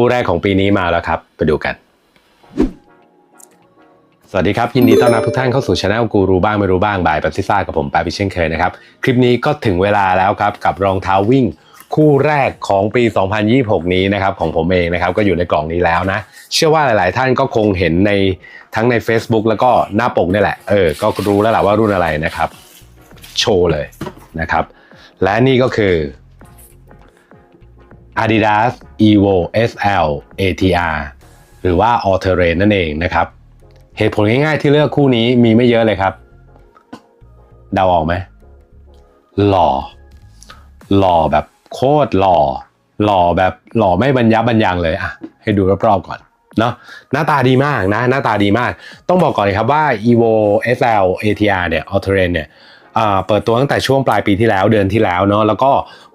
คู่แรกของปีนี้มาแล้วครับ ไปดูกัน สวัสดีครับ ยินดีต้อนรับทุกท่านเข้าสู่ช anel กูรู้บ้างไม่รู้บ้างบายปัซิซ่ากับผมปาพิเช่นเคยนะครับ คลิปนี้ก็ถึงเวลาแล้วครับ กับรองเท้าวิ่งคู่แรกของปี 2026 นี้นะครับของผมเองนะครับก็อยู่ในกล่องนี้แล้วนะ เชื่อว่าหลาย ๆ ท่านก็คงเห็นในทั้งใน Facebook แล้วก็หน้าปกนี่แหละเออก็รู้แล้วแหละว่ารุ่นอะไรนะครับ โชว์เลยนะครับ และนี่ก็คือ Adidas Evo SL ATR หรือว่า All Terrain นั่นเองนะครับ เหตุผลง่ายๆที่เลือกคู่นี้มีไม่เยอะเลยครับ เดาออกไหมหล่อ หล่อแบบโคตรหล่อ หล่อแบบหล่อไม่บรรยับบรรยังเลยอะให้ดูรอบๆก่อนเนาะหน้าตาดีมากนะ หน้าตาดีมาก ต้องบอกก่อนเลยครับว่า Evo SL ATR เนี่ย All Terrain เนี่ย เปิดตัวตั้งแต่ช่วงปลายปีที่แล้วเดือนที่แล้วเนาะแล้วก็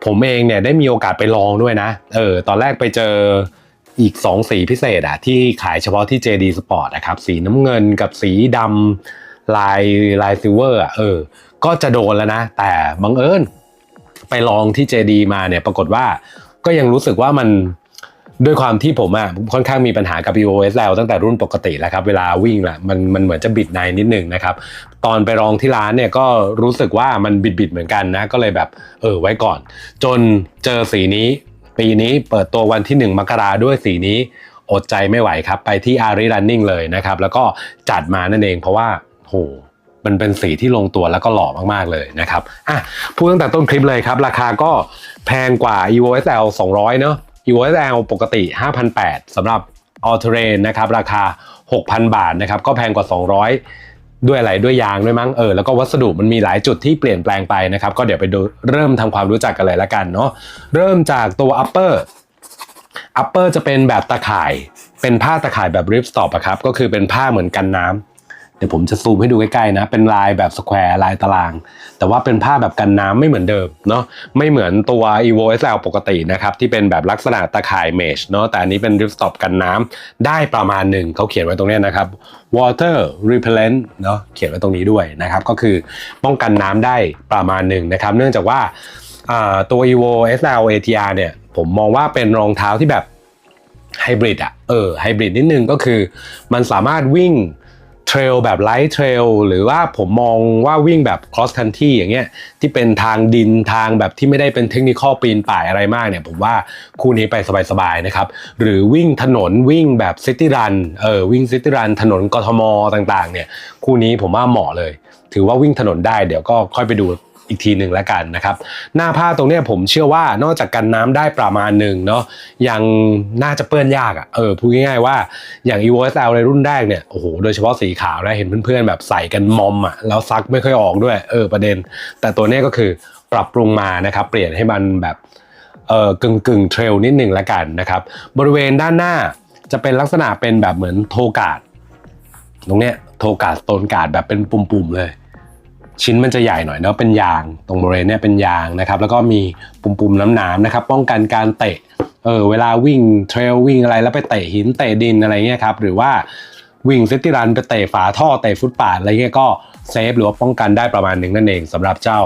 ผมเองเนี่ยได้มีโอกาสไปลองด้วยนะเออตอนแรกไปเจออีก 2 สีพิเศษอะที่ขายเฉพาะที่ JD Sport นะครับสีน้ำเงินกับสีดำลายลายซิลเวอร์อะเออ ก็จะโดนแล้วนะ แต่บังเอิญไปลองที่ JD มาเนี่ยปรากฏว่าก็ยังรู้สึกว่ามัน ด้วยความที่ผมอะค่อนข้างมีปัญหากับ EOS แล้วตั้งแต่รุ่นปกติแล้วครับ เวลาวิ่งละมันมันเหมือนจะบิดในนิดนึงนะครับ ตอนไปลองที่ร้านเนี่ยก็รู้สึกว่ามันบิดบิดๆเหมือนกันนะ ก็เลยแบบเออไว้ก่อน จนเจอสีนี้ ปีนี้เปิดตัววันที่ 1 มกราด้วยสีนี้อดใจไม่ไหวครับ ไปที่ Ari Running เลยนะครับ แล้วก็จัดมานั่นเองเพราะว่าโหมันเป็นสีที่ลงตัวแล้วก็หล่อมาก ๆ เลยนะครับ อะ พูดตั้งแต่ต้นคลิปเลยครับ ราคาก็แพงกว่า Evo SL 200 เนอะ Evo SL ปกติ 5,800สำหรับ All Terrain นะครับ ราคา 6,000 บาทนะครับ ก็แพงกว่า 200 ด้วยอะไรด้วยยางด้วยมั้งเออแล้วก็วัสดุมันมีหลายจุดที่เปลี่ยนแปลงไปนะครับ ก็เดี๋ยวไปดูเริ่มทำความรู้จักกันเลยละกันเนาะเริ่มจากตัว upper upper จะเป็นแบบตะข่าย เป็นผ้าตะข่ายแบบ rip stop อะครับก็คือเป็นผ้าเหมือนกันน้ำ ดี๋ยวผมจะซูมให้ดูใกล้ๆนะ เป็นลายแบบสแควร์ลายตาราง แต่ว่าเป็นผ้าแบบกันน้ำไม่เหมือนเดิมเนาะ ไม่เหมือนตัว evo sl ปกตินะครับ ที่เป็นแบบลักษณะตะข่ายเมชเนาะ แต่อันนี้เป็น rip stop กันน้ำได้ประมาณหนึ่ง เขาเขียนไว้ตรงนี้นะครับ water repellent เนาะ เขียนไว้ตรงนี้ด้วยนะครับ ก็คือป้องกันน้ำได้ประมาณหนึ่งนะครับ เนื่องจากว่าตัว evo sl atr เนี่ย ผมมองว่าเป็นรองเท้าที่แบบไฮบริดอะเออไฮบริดนิดนึงก็คือมันสามารถวิ่ง เทรลแบบไลท์เทรลหรือว่าผมมองว่าวิ่งแบบ cross country อย่างเงี้ยที่เป็นทางดินทางแบบที่ไม่ได้เป็นเทคนิคอปีนป่ายอะไรมากเนี่ยผมว่าคู่นี้ไปสบายๆนะครับ หรือวิ่งถนนวิ่งแบบซิตี้รันเออวิ่งซิตี้รันถนนกทมต่างๆเนี่ยคู่นี้ผมว่าเหมาะเลย ถือว่าวิ่งถนนได้เดี๋ยวก็ค่อยไปดู อีกทีหนึ่งแล้วกันนะครับ หน้าผ้าตรงนี้ผมเชื่อว่านอกจากกันน้ำได้ประมาณหนึ่งเนาะยังน่าจะเปื้อนยากอะ่ะเออพูดง่ายๆว่าอย่าง evo sl ในรุ่นแรกเนี่ยโอ้โหโดยเฉพาะสีขาวนะเห็นเพื่อนๆแบบใส่กันมอมอะ่ะแล้วซักไม่ค่อยออกด้วยเออประเด็น แต่ตัวนี้ก็คือปรับปรุงมานะครับ เปลี่ยนให้มันแบบเออกึ่งกึ่งเทรลนิดหนึ่งแล้วกันนะครับ บริเวณด้านหน้าจะเป็นลักษณะเป็นแบบเหมือนโทการ์ดตรงเนี้ยโทการ์ดโตนการ์ดแบบเป็นปุ่มๆเลย ชิ้นมันจะใหญ่หน่อยเนาะเป็นยางตรงบริเวณเนี่ยเป็นยางนะครับ แล้วก็มีปุ่มๆน้ำๆนะครับ ป้องกันการเตะเออเวลาวิ่งเทรลวิ่งอะไรแล้วไปเตะหินเตะดินอะไรเงี้ยครับหรือว่าวิ่งเซติรันไปเตะฝาท่อเตะฟุตปาดอะไรเงี้ยก็เซฟหรือว่าป้องกันได้ประมาณหนึ่งนั่นเองสำหรับเจ้า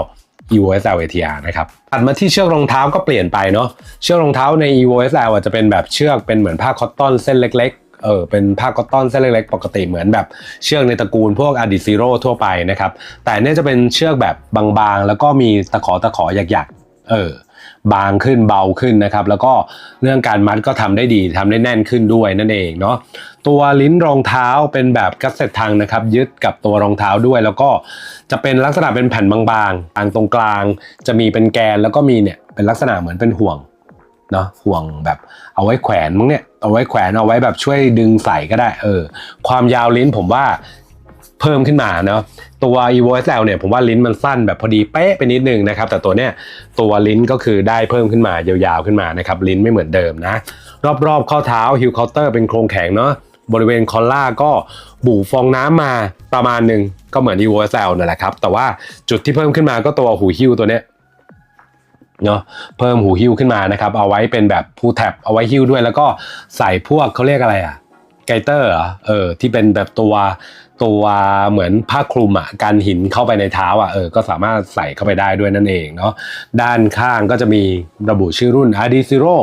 evo sl atr นะครับตัดมาที่เชือกรองเท้าก็เปลี่ยนไปเนาะเชือกรองเท้าใน evo sl อะจะเป็นแบบเชือกเป็นเหมือนผ้าคอตตอนเส้นเล็ก เออเป็นผ้าคอตตอนเส้นเล็กๆปกติเหมือนแบบเชือกในตระกูลพวก a d i z e r o ทั่วไปนะครับ แต่เนี่ยจะเป็นเชือกแบบบางๆ แล้วก็มีตะขอตะขอหยักๆเออบางขึ้นเบาขึ้นนะครับ แล้วก็เรื่องการมัดก็ทำได้ดีทำได้แน่นขึ้นด้วยนั่นเองเนาะตัวลิ้นรองเท้าเป็นแบบกัสเซ็ตทางนะครับ ยึดกับตัวรองเท้าด้วย แล้วก็จะเป็นลักษณะเป็นแผ่นบางๆทางตรงกลาง จะมีเป็นแกนแล้วก็มีเนี่ยเป็นลักษณะเหมือนเป็นห่วง เนาะห่วงแบบเอาไว้แขวนมั้งเนี่ยเอาไว้แขวนเอาไว้แบบช่วยดึงใส่ก็ได้ เออ ความยาวลิ้นผมว่าเพิ่มขึ้นมาเนาะตัว evo sl เนี่ยผมว่าลิ้นมันสั้นแบบพอดีเป๊ะไปนิดนึงนะครับ แต่ตัวเนี้ยตัวลิ้นก็คือได้เพิ่มขึ้นมายาวๆขึ้นมานะครับ ลิ้นไม่เหมือนเดิมนะ รอบๆข้อเท้าฮิลเคาน์เตอร์เป็นโครงแข็งเนาะบริเวณคอลล่าก็บู่ฟองน้ำมาประมาณหนึ่งก็เหมือน evo sl นั่นแหละครับ แต่ว่าจุดที่เพิ่มขึ้นมาก็ตัวหูหิ้วตัวเนี้ย เนาะเพิ่มหูหิ้วขึ้นมานะครับ เอาไว้เป็นแบบพูแท็บเอาไว้หิ้วด้วย แล้วก็ใส่พวกเขาเรียกอะไรอะไกเตอร์เออที่เป็นแบบตัวตัวเหมือนผ้าคลุมอะกันหินเข้าไปในเท้าอะเออก็สามารถใส่เข้าไปได้ด้วยนั่นเองเนาะด้านข้างก็จะมีระบุชื่อรุ่น a d i z e r o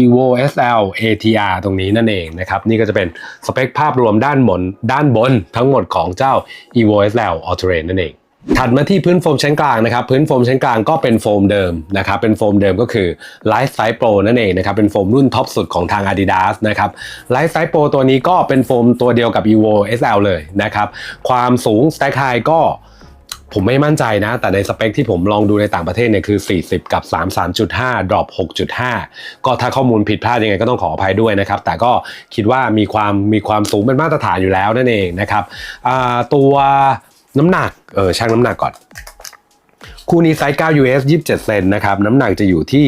evo sl atr ตรงนี้นั่นเองนะครับ นี่ก็จะเป็นสเปคภาพรวมด้านบนด้านบนทั้งหมดของเจ้า evo sl all terrain นั่นเอง ถัดมาที่พื้นโฟมชั้นกลางนะครับพื้นโฟมชั้นกลางก็เป็นโฟมเดิมนะครับเป็นโฟมเดิมก็คือ Life Size Pro นั่นเองนะครับเป็นโฟมรุ่นท็อปสุดของทาง Adidas นะครับ Life Size Pro ตัวนี้ก็เป็นโฟมตัวเดียวกับ Evo SL เลยนะครับความสูง Stack High ก็ผมไม่มั่นใจนะ แต่ในสเปคที่ผมลองดูในต่างประเทศเนี่ยคือ 40 กับ 33.5 drop 6.5 ก็ถ้าข้อมูลผิดพลาดยังไงก็ต้องขออภัยด้วยนะครับ แต่ก็คิดว่ามีความมีความสูงเป็นมาตรฐานอยู่แล้วนั่นเองนะครับตัว น้ำหนักเออชั่งน้ำหนักก่อน คู่นี้ไซส์ 9 US 27 เซนนะครับ น้ำหนักจะอยู่ที่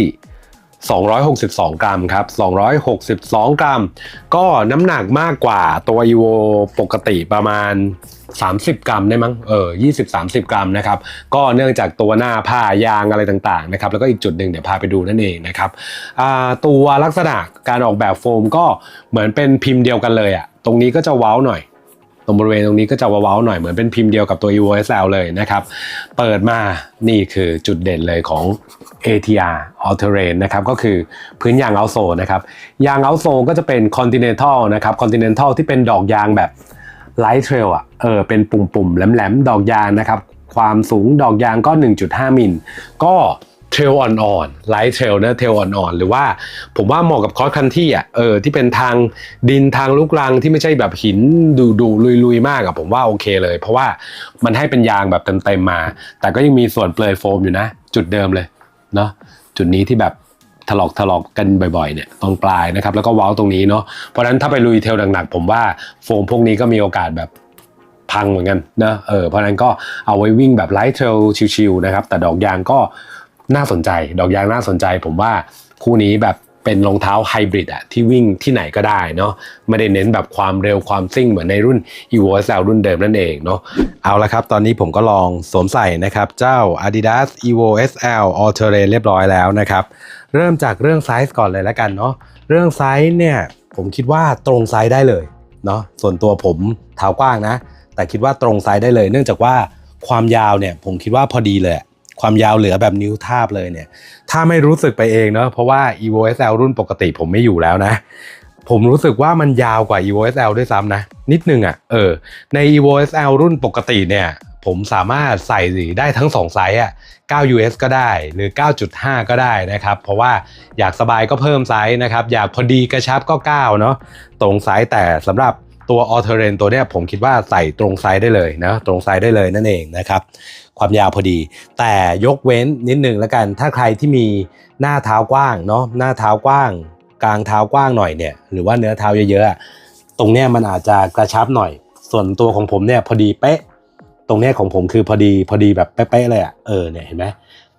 262 กรัมครับ 262 กรัม ก็น้ำหนักมากกว่าตัว evo ปกติประมาณ 30 กรัมได้มั้ง เออ 20-30 กรัมนะครับ ก็เนื่องจากตัวหน้าผ้ายางอะไรต่างๆนะครับ แล้วก็อีกจุดหนึ่งเดี๋ยวพาไปดูนั่นเองนะครับตัวลักษณะการออกแบบโฟมก็เหมือนเป็นพิมพ์เดียวกันเลยอะตรงนี้ก็จะเว้าหน่อย รงบริเวณตรงนี้ก็จะว้าๆหน่อยเหมือนเป็นพิมพ์เดียวกับตัว evo sl เลยนะครับ เปิดมานี่คือจุดเด่นเลยของ ATR All Terrain นะครับก็คือพื้นยางเอาโซนะครับยางเอาโซก็จะเป็น Continental นะครับ Continental ที่เป็นดอกยางแบบ Light Trail อะเออเป็นปุ่มๆแหลมๆดอกยางนะครับความสูงดอกยางก็ 1.5 มิลก็ เทรลอ่อนๆไลท์เทรลนะเทรลอ่อนๆ หรือว่าผมว่าเหมาะกับคอร์สคันที่อะเออที่เป็นทางดินทางลูกรังที่ไม่ใช่แบบหินดูดูลุยๆมากอะผมว่าโอเคเลย เพราะว่ามันให้เป็นยางแบบเต็มๆมา แต่ก็ยังมีส่วนเปลือยโฟมอยู่นะ จุดเดิมเลยเนาะจุดนี้ที่แบบถลอกถลอกกันบ่อยๆเนี่ยตรงปลายนะครับ แล้วก็ว้าตรงนี้เนาะเพราะนั้นถ้าไปลุยเทรลหนักๆผมว่าโฟมพวกนี้ก็มีโอกาสแบบพังเหมือนกันนะเออเพราะฉะนั้นก็เอาไว้วิ่งแบบไลท์เทรลชิลๆนะครับ แต่ดอกยางก็ น่าสนใจ ดอกยางน่าสนใจ ผมว่าคู่นี้แบบเป็นรองเท้าไฮบริดอะที่วิ่งที่ไหนก็ได้เนาะไม่ได้เน้นแบบความเร็วความซิ่งเหมือนในรุ่น evo SL รุ่นเดิมนั่นเองเนาะเอาละครับ ตอนนี้ผมก็ลองสวมใส่นะครับ เจ้า Adidas evo SL All Terrain เรียบร้อยแล้วนะครับ เริ่มจากเรื่องไซส์ก่อนเลยแล้วกันเนาะเรื่องไซส์เนี่ยผมคิดว่าตรงไซส์ได้เลยเนาะส่วนตัวผมเท้ากว้างนะ แต่คิดว่าตรงไซส์ได้เลย เนื่องจากว่าความยาวเนี่ยผมคิดว่าพอดีเลย ความยาวเหลือแบบนิ้วทาบเลยเนี่ย ถ้าไม่รู้สึกไปเองเนาะเพราะว่า evo SL รุ่นปกติผมไม่อยู่แล้วนะ ผมรู้สึกว่ามันยาวกว่า evo SL ด้วยซ้ำนะ นิดนึงอะ่ะเออใน evo SL รุ่นปกติเนี่ย ผมสามารถใส่ได้ทั้ง2ไซส์อะ9 US ก็ได้หรือ 9.5 ก็ได้นะครับ เพราะว่าอยากสบายก็เพิ่มไซส์นะครับ อยากพอดีกระชับก็ 9 เนาะตรงไซส์แต่สำหรับ ตัว All Terrain ตัวเนี้ยผมคิดว่าใส่ตรงไซส์ได้เลยนะตรงไซส์ได้เลยนั่นเองนะครับความยาวพอดี แต่ยกเว้นนิดหนึ่งแล้วกัน ถ้าใครที่มีหน้าเท้ากว้างเนาะหน้าเท้ากว้าง กลางเท้ากว้างหน่อยเนี่ยหรือว่าเนื้อเท้าเยอะๆตรงเนี้ยมันอาจจะกระชับหน่อย ส่วนตัวของผมเนี่ยพอดีเป๊ะ ตรงเนี้ยของผมคือพอดีพอดีแบบเป๊ะๆเลยอะเออเนี่ยเห็นไหม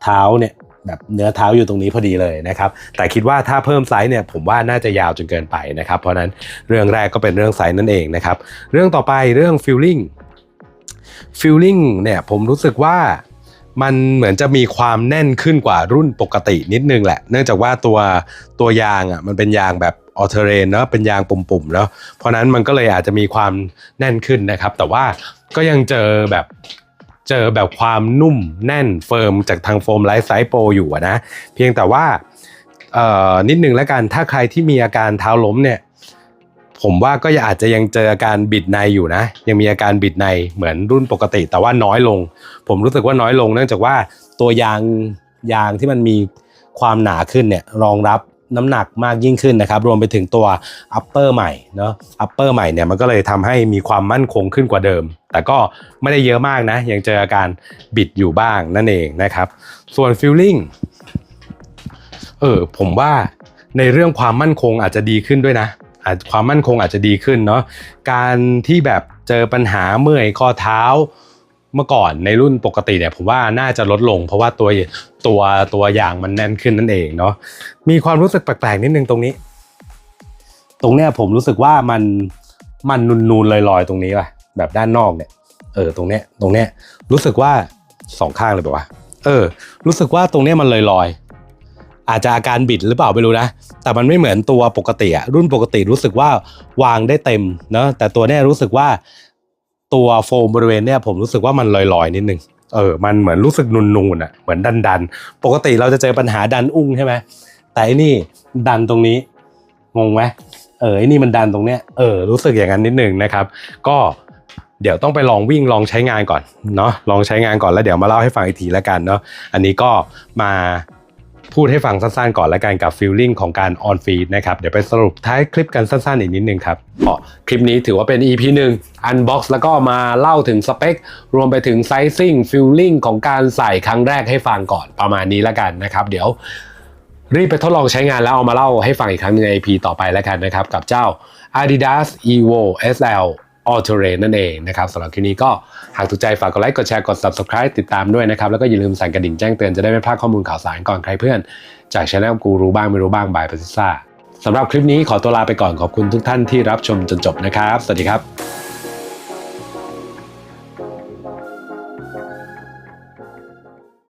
เท้าเนี่ย แบบเนื้อเท้าอยู่ตรงนี้พอดีเลยนะครับ แต่คิดว่าถ้าเพิ่มไซส์เนี่ยผมว่าน่าจะยาวจนเกินไปนะครับ เพราะนั้นเรื่องแรกก็เป็นเรื่องไซส์นั่นเองนะครับ เรื่องต่อไปเรื่องฟิลลิ่งฟิลลิ่งเนี่ยผมรู้สึกว่ามันเหมือนจะมีความแน่นขึ้นกว่ารุ่นปกตินิดนึงแหละ เนื่องจากว่าตัวตัวยางอะมันเป็นยางแบบออเทเรนเนาะเป็นยางปุ่มๆแล้วเพราะนั้นมันก็เลยอาจจะมีความแน่นขึ้นนะครับ แต่ว่าก็ยังเจอแบบ เจอแบบความนุ่มแน่นเฟิร์มจากทางโฟมไลท์ไซส์โปรอยู่นะเพียงแต่ว่านิดนึงแล้วกันถ้าใครที่มีอาการเท้าล้มเนี่ยผมว่าก็อาจจะยังเจออาการบิดในอยู่นะ ยังมีอาการบิดในเหมือนรุ่นปกติ แต่ว่าน้อยลง ผมรู้สึกว่าน้อยลง เนื่องจากว่าตัวยางยางที่มันมีความหนาขึ้นเนี่ยรองรับ น้ำหนักมากยิ่งขึ้นนะครับ รวมไปถึงตัว upper ใหม่เนาะ upper ใหม่เนี่ยมันก็เลยทำให้มีความมั่นคงขึ้นกว่าเดิม แต่ก็ไม่ได้เยอะมากนะ ยังเจออาการบิดอยู่บ้างนั่นเองนะครับ ส่วน feeling เออผมว่าในเรื่องความมั่นคงอาจจะดีขึ้นด้วยนะอาจความมั่นคงอาจจะดีขึ้นเนาะการที่แบบเจอปัญหาเมื่อยข้อเท้า เมื่อก่อนในรุ่นปกติเนี่ยผมว่าน่าจะลดลง เพราะว่าตัวตัวตัวยางมันแน่นขึ้นนั่นเองเนาะมีความรู้สึกแปลกๆนิดนึงตรงนี้ ตรงเนี้ยผมรู้สึกว่ามันมันนูนๆลอยๆตรงนี้ป่ะแบบด้านนอกเนี่ย เออตรงเนี้ยตรงเนี้ยรู้สึกว่าสองข้างเลยแบบว่า เออ รู้สึกว่าตรงเนี้ยมันลอยๆอาจจะอาการบิดหรือเปล่าไม่รู้นะแต่มันไม่เหมือนตัวปกติอะรุ่นปกติรู้สึกว่าวางได้เต็มเนาะแต่ตัวเนี้ยรู้สึกว่า ตัวโฟมบริเวณเนี่ยผมรู้สึกว่ามันลอยๆ นิดนึงเออมันเหมือนรู้สึกนูนๆอะเหมือนดันๆ ปกติเราจะเจอปัญหาดันอุ้งใช่ไหมแต่อันนี่ดันตรงนี้งงไหมเออไอ้นี่มันดันตรงเนี้ยเออรู้สึกอย่างนั้นนิดนึงนะครับ ก็เดี๋ยวต้องไปลองวิ่งลองใช้งานก่อนเนาะลองใช้งานก่อนแล้วเดี๋ยวมาเล่าให้ฟังอีกทีแล้วกันเนาะอันนี้ก็มา พูดให้ฟังสั้นๆก่อนแล้วกันกับฟีลลิ่งของการออนฟีดนะครับ เดี๋ยวไปสรุปท้ายคลิปกันสั้นๆอีกนิดนึงครับก็คลิปนี้ถือว่าเป็น EP 1 Unbox แล้วก็มาเล่าถึงสเปค รวมไปถึงไซซิ่งฟีลลิ่งของการใส่ครั้งแรกให้ฟังก่อนประมาณนี้แล้วกันนะครับ เดี๋ยวรีบไปทดลองใช้งานแล้วเอามาเล่าให้ฟังอีกครั้งหนึงใน EP ต่อไปแล้วกันนะครับ กับเจ้า Adidas Evo SL All Terrain นั่นเองนะครับสำหรับคลิปนี้ก็หากถูกใจฝากกดไลค์กดแชร์กด Subscribe ติดตามด้วยนะครับ แล้วก็อย่าลืมสั่นกระดิ่งแจ้งเตือนจะได้ไม่พลาดข้อมูลข่าวสารก่อนใครเพื่อน จากช anel กูรู้บ้างไม่รู้บ้างบายป a ซิซ่าสำหรับคลิปนี้ขอตัวลาไปก่อนขอบคุณทุกท่านที่รับชมจนจบนะครับ สวัสดีครับ